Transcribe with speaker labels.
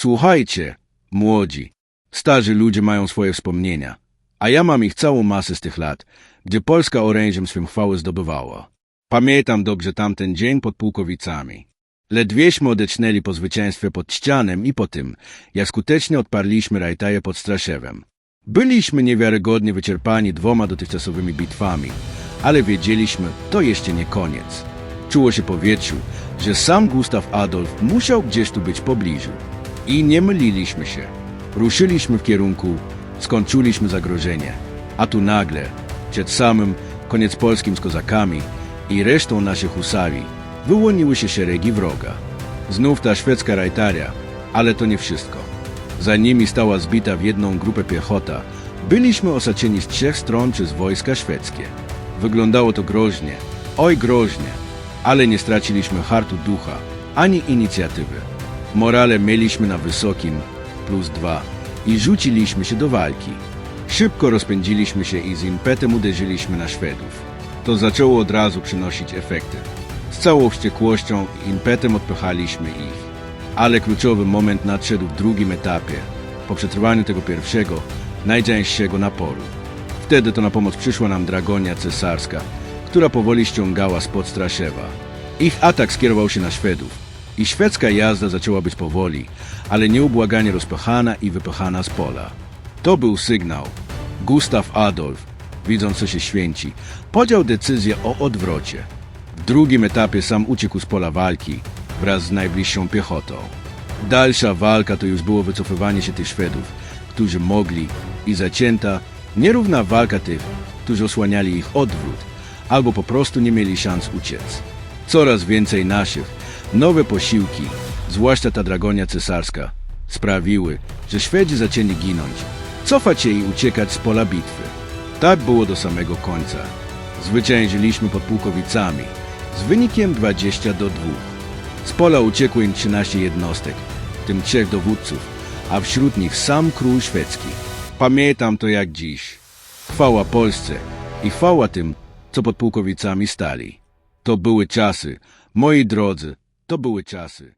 Speaker 1: Słuchajcie, młodzi, starzy ludzie mają swoje wspomnienia, a ja mam ich całą masę z tych lat, gdzie Polska orężem swym chwały zdobywała. Pamiętam dobrze tamten dzień pod Pułkowicami. Ledwieśmy odetchnęli po zwycięstwie pod Ścianem i po tym, jak skutecznie odparliśmy Rajtaje pod Straszewem. Byliśmy niewiarygodnie wyczerpani dwoma dotychczasowymi bitwami, ale wiedzieliśmy, to jeszcze nie koniec. Czuło się powietrzu, że sam Gustaw Adolf musiał gdzieś tu być w pobliżu. I nie myliliśmy się. Ruszyliśmy w kierunku, skąd czuliśmy zagrożenie. A tu nagle, przed samym koniec polskim z kozakami i resztą naszych husarii, wyłoniły się szeregi wroga. Znów ta szwedzka rajtaria, ale to nie wszystko. Za nimi stała zbita w jedną grupę piechota. Byliśmy osaczeni z trzech stron przez wojska szwedzkie. Wyglądało to groźnie, oj groźnie, ale nie straciliśmy hartu ducha, ani inicjatywy. Morale mieliśmy na wysokim, plus dwa, i rzuciliśmy się do walki. Szybko rozpędziliśmy się i z impetem uderzyliśmy na Szwedów. To zaczęło od razu przynosić efekty. Z całą wściekłością i impetem odpychaliśmy ich. Ale kluczowy moment nadszedł w drugim etapie, po przetrwaniu tego pierwszego, najczęstszego naporu. Wtedy to na pomoc przyszła nam Dragonia cesarska, która powoli ściągała spod Straszewa. Ich atak skierował się na Szwedów i szwedzka jazda zaczęła być powoli, ale nieubłaganie rozpychana i wypychana z pola. To był sygnał. Gustaw Adolf, widząc co się święci, podjął decyzję o odwrocie. W drugim etapie sam uciekł z pola walki wraz z najbliższą piechotą. Dalsza walka to już było wycofywanie się tych Szwedów, którzy mogli i zacięta nierówna walka tych, którzy osłaniali ich odwrót albo po prostu nie mieli szans uciec. Coraz więcej naszych, nowe posiłki, zwłaszcza ta dragonia cesarska, sprawiły, że Szwedzi zaczęli ginąć, cofać się i uciekać z pola bitwy. Tak było do samego końca. Zwyciężyliśmy pod Pułkowicami z wynikiem 20 do 2. Z pola uciekło im 13 jednostek, w tym trzech dowódców, a wśród nich sam król szwedzki. Pamiętam to jak dziś. Chwała Polsce i chwała tym, co pod Pułkowicami stali. To były czasy, moi drodzy, to były czasy.